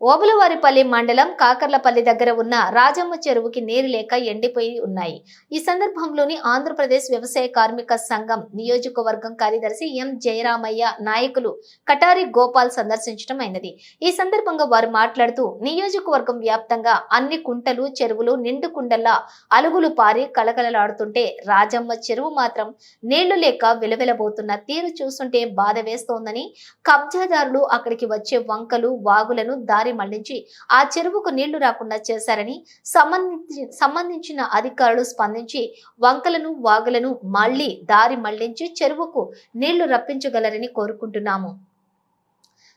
ఓబులవారిపల్లి మండలం కాకర్లపల్లి దగ్గర ఉన్న రాజమ్మ చెరువుకి నీరు లేక ఎండిపోయి ఉన్నాయి. ఈ సందర్భంలోని ఆంధ్రప్రదేశ్ వ్యవసాయ కార్మిక సంఘం నియోజకవర్గం కార్యదర్శి ఎం జయరామయ్య నాయకులు కటారి గోపాల్ సందర్శించడం అయినది. ఈ సందర్భంగా వారు మాట్లాడుతూ నియోజకవర్గం వ్యాప్తంగా అన్ని కుంటలు చెరువులు నిండు కుండల్లా అలుగులు పారి కలకలలాడుతుంటే రాజమ్మ చెరువు మాత్రం నీళ్ళు లేక విలవిలబోతున్న తీరు చూస్తుంటే బాధ వేస్తోందని కబ్జాదారులు అక్కడికి వచ్చే వంకలు వాగులను దారి మళ్ళించి ఆ చెరువుకు నీళ్ళు రాకుండా చేశారని సంబంధించి సంబంధించిన అధికారులు స్పందించి వంకలను వాగులను మళ్ళీ దారి మళ్ళించి చెరువుకు నీళ్ళు రప్పించగలరని కోరుకుంటున్నాము.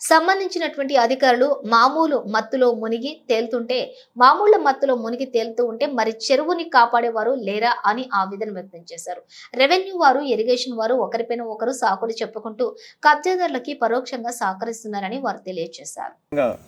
సంబంధించినటువంటి అధికారులు మామూలు మత్తులో మునిగి తేలుతుంటే మామూలు మత్తులో మునిగి తేలుతూ ఉంటే మరి చెరువుని కాపాడేవారు లేరా అని ఆవేదన వ్యక్తం చేశారు. రెవెన్యూ వారు ఇరిగేషన్ వారు ఒకరిపైన ఒకరు సాకులు చెప్పుకుంటూ కబ్జాదారులకి పరోక్షంగా సహకరిస్తున్నారని వారు తెలియజేశారు.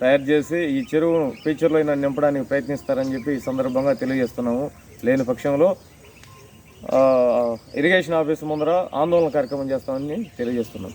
తయారు చేసి ఈ చెరువును ఫ్యూచర్లో అయినా నింపడానికి ప్రయత్నిస్తారని చెప్పి ఈ సందర్భంగా తెలియజేస్తున్నాము. లేని పక్షంలో ఇరిగేషన్ ఆఫీస్ ముందర ఆందోళన కార్యక్రమం చేస్తామని తెలియజేస్తున్నాం.